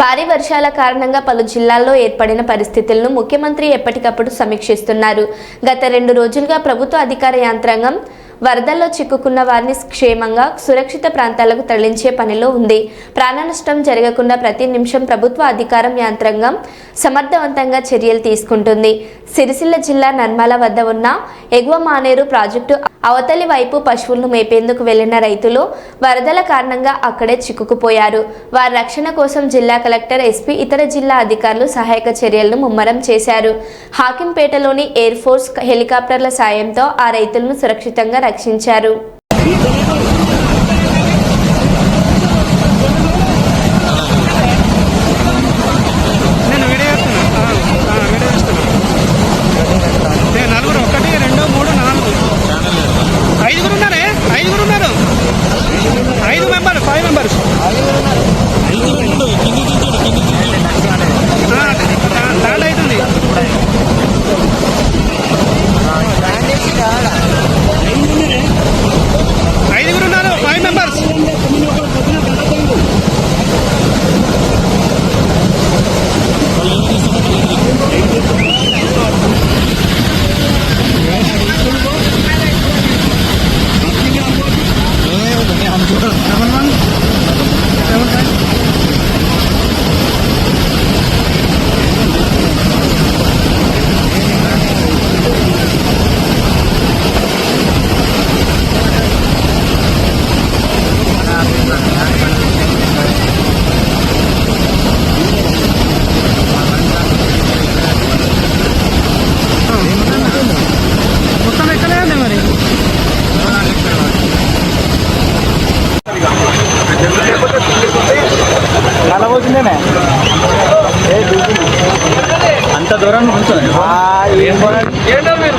భారీ వర్షాల కారణంగా పలు జిల్లాల్లో ఏర్పడిన పరిస్థితులను ముఖ్యమంత్రి ఎప్పటికప్పుడు సమీక్షిస్తున్నారు. గత రెండు రోజులుగా ప్రభుత్వ అధికార యంత్రాంగం వరదల్లో చిక్కుకున్న వారిని క్షేమంగా సురక్షిత ప్రాంతాలకు తరలించే పనిలో ఉంది. ప్రాణనష్టం జరగకుండా ప్రతి నిమిషం ప్రభుత్వ అధికారం యంత్రాంగం సమర్థవంతంగా చర్యలు తీసుకుంటుంది. సిరిసిల్ల జిల్లా నర్మల వద్ద ఉన్న ఎగువ మానేరు ప్రాజెక్టు అవతలి వైపు పశువులను మేపేందుకు వెళ్ళిన రైతులు వరదల కారణంగా అక్కడే చిక్కుకుపోయారు. వారి రక్షణ కోసం జిల్లా కలెక్టర్ ఎస్పీ ఇతర జిల్లా అధికారులు సహాయక చర్యలను ముమ్మరం చేశారు. హాకింపేటలోని ఎయిర్ ఫోర్స్ హెలికాప్టర్ల సాయంతో ఆ రైతులను సురక్షితంగా రక్షించారు నేను నలుగురు ఒకటి రెండు మూడు నాలుగు. ఐదుగురు ఉన్నారే? ఐదుగురు ఉన్నారు. ఐదు మెంబర్ ఫైవ్ మెంబర్స్ ల్యాండ్ అవుతుంది ఐదుగురు ఉన్నారు ఫైవ్ మెంబర్స్ మొత్తం ఎక్కడే ఉంది మరి అంత దూరం మీరు?